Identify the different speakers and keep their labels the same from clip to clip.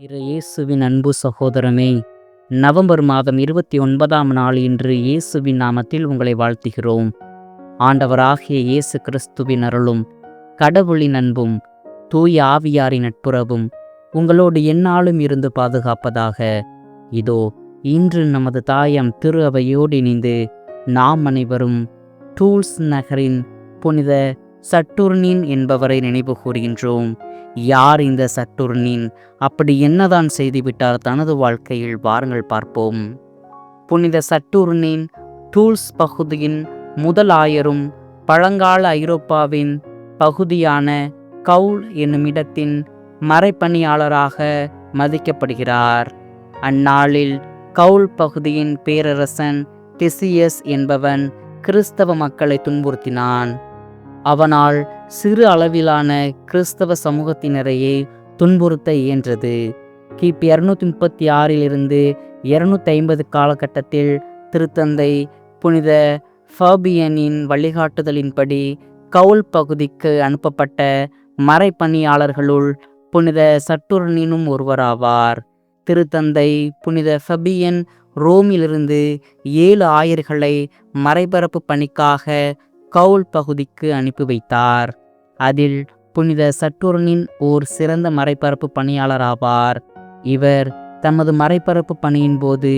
Speaker 1: இரு இயேசுவின் அன்பு சகோதரமே நவம்பர் மாதம் இருபத்தி ஒன்பதாம் நாள் இன்று இயேசுவின் நாமத்தில் உங்களை வாழ்த்துகிறோம். ஆண்டவராகிய இயேசு கிறிஸ்துவின் அருளும் கடவுளின் அன்பும் தூய ஆவியாரின் நட்புறவும் உங்களோடு எந்நாளும் இருந்து பாதுகாப்பதாக. இதோ இன்று நமது தாயம் திரு அவையோடு இணைந்து நாம் அனைவரும் டூல்ஸ் நகரின் புனித சட்டுர்னின் என்பவரை நினைவு கூறுகின்றோம். யார் இந்த சட்டுர்னின் அப்படி என்னதான் செய்துவிட்டார் தனது வாழ்க்கையில்? வாருங்கள் பார்ப்போம். புனித சட்டுர்னின் டூல்ஸ் பகுதியின் முதல் ஆயரும் பழங்கால ஐரோப்பாவின் பகுதியான கவுல் என்னும் இடத்தின் மறைப்பணியாளராக மதிக்கப்படுகிறார். அந்நாளில் கவுல் பகுதியின் பேரரசன் டிசியஸ் என்பவன் கிறிஸ்தவ மக்களை துன்புறுத்தினான். அவனால் சிறு அளவிலான கிறிஸ்தவ சமூகத்தினரையே துன்புறுத்த இயன்றது. கிபி இரநூத்தி முப்பத்தி ஆறிலிருந்து இருநூத்தி ஐம்பது காலகட்டத்தில் திருத்தந்தை புனித ஃபபியனின் வழிகாட்டுதலின்படி கவுல் பகுதிக்கு அனுப்பப்பட்ட மறைப்பணியாளர்களுள் புனித சட்டுரனினும் ஒருவராவார். திருத்தந்தை புனித ஃபபியன் ரோமிலிருந்து ஏழு ஆயர்களை மறைபரப்பு பணிக்காக கவுல் பகுதிக்கு அனுப்பி வைத்தார். அதில் புனித சட்டுரனின் ஓர் சிறந்த மறைபரப்பு பணியாளர் ஆவார். இவர் தமது மறைபரப்பு பணியின் போது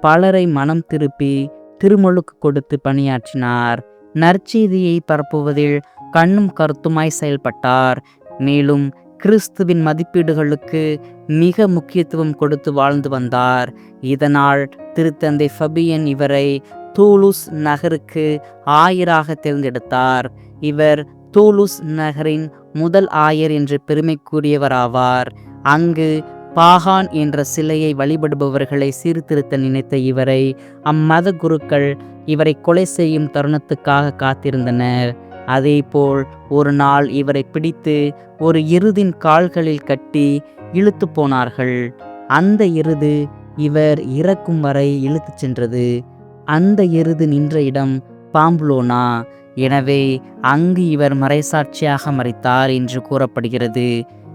Speaker 1: பலரை மனம் திருப்பி திருமுழுக்கு கொடுத்து பணியாற்றினார். நற்செய்தியை பரப்புவதில் கண்ணும் கருத்துமாய் செயல்பட்டார். மேலும் கிறிஸ்துவின் மதிப்பீடுகளுக்கு மிக முக்கியத்துவம் கொடுத்து வாழ்ந்து வந்தார். இதனால் திருத்தந்தை ஃபபியன் இவரை தூலுஸ் நகருக்கு ஆயராக தேர்ந்தெடுத்தார். இவர் தூலுஸ் நகரின் முதல் ஆயர் என்று பெருமைக்குரியவராவார். அங்கு பாகான் என்ற சிலையை வழிபடுபவர்களை சீர்திருத்த நினைத்த இவரை அம்மத குருக்கள் இவரை கொலை செய்யும் தருணத்துக்காக காத்திருந்தனர். அதேபோல் ஒரு நாள் இவரை பிடித்து ஒரு எருதின் கால்களில் கட்டி இழுத்து போனார்கள். அந்த எருது இவர் இறக்கும் வரை இழுத்துச் சென்றது. அந்த எருது நின்ற இடம் பாம்புலோனா? எனவே அங்கு இவர் மறைசாட்சியாக மறைத்தார் என்று கூறப்படுகிறது.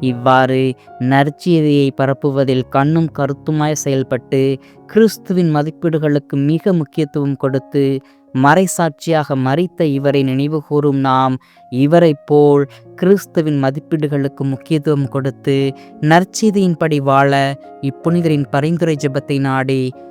Speaker 1: இவ்வாறு நற்செய்தியை பரப்புவதில் கண்ணும் கருத்துமாய் செயல்பட்டு கிறிஸ்துவின் மதிப்பீடுகளுக்கு மிக முக்கியத்துவம் கொடுத்து மறைசாட்சியாக மறித்த இவரை நினைவு கூறும் நாம் இவரை போல் கிறிஸ்துவின் மதிப்பீடுகளுக்கு முக்கியத்துவம் கொடுத்து நற்செய்தியின்படி வாழ இப்புனிதரின் பரிந்துரை ஜெபத்தை நாடி